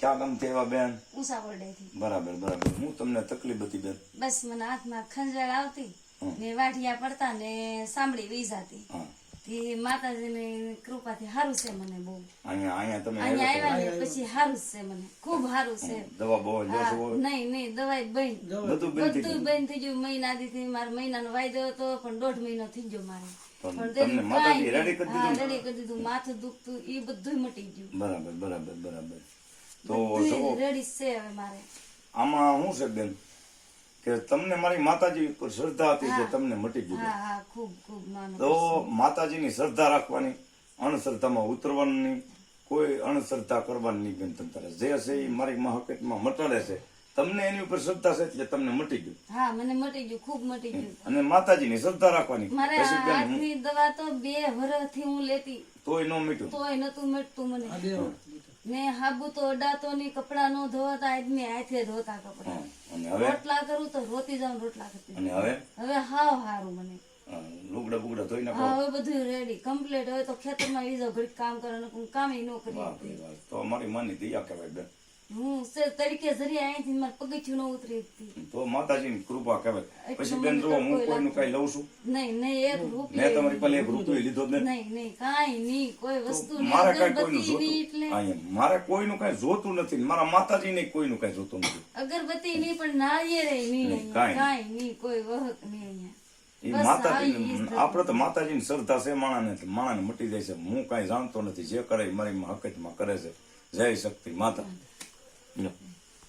ક્યાં ગામથી આવ્યા બેન? ઊંચા વરડેથી બરાબર બરાબર. હું તમને તકલીફ હતી બેન. બસ મને હાથમાં ખંજળ આવતી. ને વાઢિયા પડતા ને સાંભળી વી જતી. તે માતાજીની કૃપાથી સારું છે મને બહુ. અહીંયા અહીંયા તમે અહીંયા આવ્યા ને પછી સારું છે મને. ખૂબ સારું છે. દવા બહુ નહીં નહીં દવાઈ બંધ બધું બેન થઈ બંધ થઈ ગયું. મહિના દીથી મારે મહિનાનો વાયદો હતો પણ દોઢ મહિનો થઈ ગયો મારે. પણ દીધું કરી દીધું. માથું દુખતું એ બધું મટી ગયું. બરાબર બરાબર બરાબર. તો છે આમાં શું છે બેન? કે તમને મારી માતાજી ઉપર શ્રદ્ધા હતી જે તમને મટી ગઈ હા હા ખૂબ ખૂબ તો માતાજીની શ્રદ્ધા રાખવાની અણશ્રદ્ધામાં ઉતરવાની કોઈ અણશ્રદ્ધા કરવાની નહીં બેન તમે તારે. જે હશે એ મારી માં મટાડે છે. તમને એની ઉપર શ્રદ્ધા છે એટલે તમને મટી ગયું. હા મને મટી ગયું ખૂબ મટી ગયું. અને માતાજીની શ્રદ્ધા રાખવાની. મારે પછી આ બેન હાથની દવા તો બે વર્ષથી હું લેતી. તોય ન મીઠું તોય નતું મટતું મને. ને હાબુ તો અડાતો ની કપડા નો ધોતા આદમી હાથે ધોતા કપડા. અને હવે? રોટલા કરું તો રોતી જાઉં રોટલા કરતી. અને હવે? હવે હાવ હારું મને. લુગડા બુગડા ધોઈ નાખો. હવે બધું રેડી કમ્પ્લીટ હવે તો ખેતરમાં વીજો ઘડી કામ કરવાનું કામ ન કરી બાપરે તો અમારી માની દયા કહેવાય બેન. હું સે તરીકે જરી અહીંથી મારે પગથિયું ન ઉતરી શકતી તો માતાજીની કૃપા કહેવાય. પછી બેન જો હું કોઈ કોઈનું કઈ લઉં છું? નહીં નહીં એક મેં તમારી પાસે એક રૂપિયો લીધો જ નથી નહીં નહીં કાંઈ નહીં કોઈ વસ્તુ કઈ કોઈનું જોતું. મારે કોઈનું કઈ જોતું નથી ને મારા માતાજી ને કોઈનું કઈ જોતું નથી. અગરબત્તી નહીં પણ નાળિયેરે નહીં. કાંઈ નહીં. કોઈ વહક નહીં અહીંયા. માતાજી આપડે તો માતાજીની શ્રદ્ધા છે માણાને માણાને મટી જાય છે. હું કઈ જાણતો નથી જે કરે મારી હકીકતમાં કરે છે. જય શક્તિ માતા. No.